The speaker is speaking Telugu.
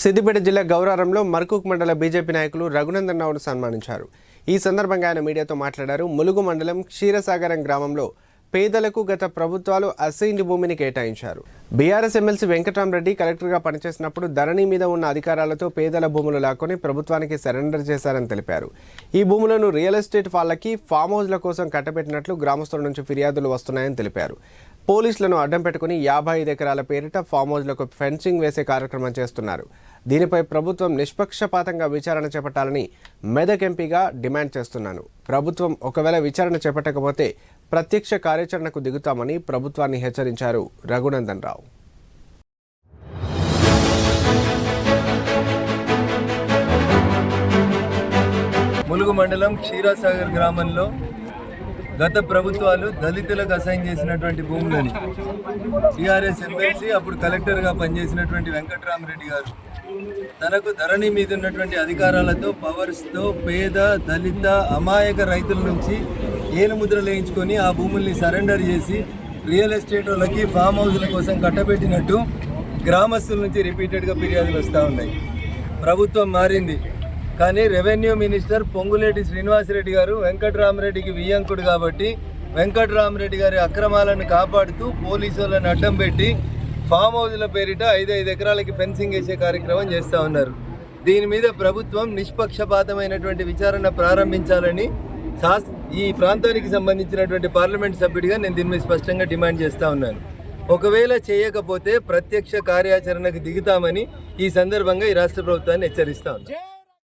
సిద్దిపేట జిల్లా గౌరారంలో మర్కూక్ మండల బీజేపీ నాయకులు రఘునందన్ రావును సన్మానించారు. ఈ సందర్భంగా ఆయన మీడియాతో మాట్లాడారు. ములుగు మండలం క్షీరసాగరం గ్రామంలో పేదలకు గత ప్రభుత్వాలు అసైన్డ్ భూమిని కేటాయించారు. బీఆర్ఎస్ ఎమ్మెల్సీ వెంకటరామరెడ్డి కలెక్టర్గా పనిచేసినప్పుడు ధరణి మీద ఉన్న అధికారాలతో పేదల భూములు లాక్కొని ప్రభుత్వానికి సరెండర్ చేశారని తెలిపారు. ఈ భూములను రియల్ ఎస్టేట్ వాళ్ళకి ఫామ్ హౌస్ల కోసం కట్టబెట్టినట్లు గ్రామస్తుల నుంచి ఫిర్యాదులు వస్తున్నాయని తెలిపారు. పోలీసులను అడ్డం పెట్టుకుని యాభై ఐదు ఎకరాల పేరిట ఫామ్ హౌస్లకు ఫెన్సింగ్ వేసే కార్యక్రమం చేస్తున్నారు. దీనిపై ప్రభుత్వం నిష్పక్షపాతంగా విచారణ చేపట్టాలని మెదక్ ఎంపీగా డిమాండ్ చేస్తున్నాను. ప్రభుత్వం ఒకవేళ విచారణ చేపట్టకపోతే ప్రత్యక్ష కార్యాచరణకు దిగుతామని ప్రభుత్వాన్ని హెచ్చరించారు రఘునందన్ రావు. ములుగు మండలం క్షీరాసాగర్ గ్రామంలో గత ప్రభుత్వాలు దళితులకు అసైన్ చేసినటువంటి భూములని టీఆర్ఎస్ ఎమ్మెల్సీ అప్పుడు కలెక్టర్గా పనిచేసినటువంటి వెంకట్రామరెడ్డి గారు. తనకు ధరణి మీద ఉన్నటువంటి అధికారాలతో పవర్స్తో పేద దళిత అమాయక రైతుల నుంచి ఏనుముద్ర వేయించుకొని ఆ భూముల్ని సరెండర్ చేసి రియల్ ఎస్టేట్ వాళ్ళకి ఫామ్ హౌస్ల కోసం కట్టబెట్టినట్టు గ్రామస్తుల నుంచి రిపీటెడ్గా ఫిర్యాదులు వస్తూ ఉన్నాయి. ప్రభుత్వం మారింది. కానీ రెవెన్యూ మినిస్టర్ పొంగులేటి శ్రీనివాసరెడ్డి గారు వెంకటరామరెడ్డికి వియ్యంకుడు కాబట్టి వెంకటరామరెడ్డి గారి అక్రమాలను కాపాడుతూ పోలీసులను అడ్డం పెట్టి ఫామ్ హౌస్ల పేరిట ఐదు ఐదు ఎకరాలకి ఫెన్సింగ్ వేసే కార్యక్రమం చేస్తూ ఉన్నారు. దీని మీద ప్రభుత్వం నిష్పక్షపాతమైనటువంటి విచారణ ప్రారంభించాలని శాస్ ఈ ప్రాంతానికి సంబంధించినటువంటి పార్లమెంట్ సభ్యుడిగా నేను దీని మీద స్పష్టంగా డిమాండ్ చేస్తూ ఉన్నాను. ఒకవేళ చేయకపోతే ప్రత్యక్ష కార్యాచరణకు దిగుతామని ఈ సందర్భంగా ఈ రాష్ట్ర ప్రభుత్వాన్ని హెచ్చరిస్తా ఉన్నాను.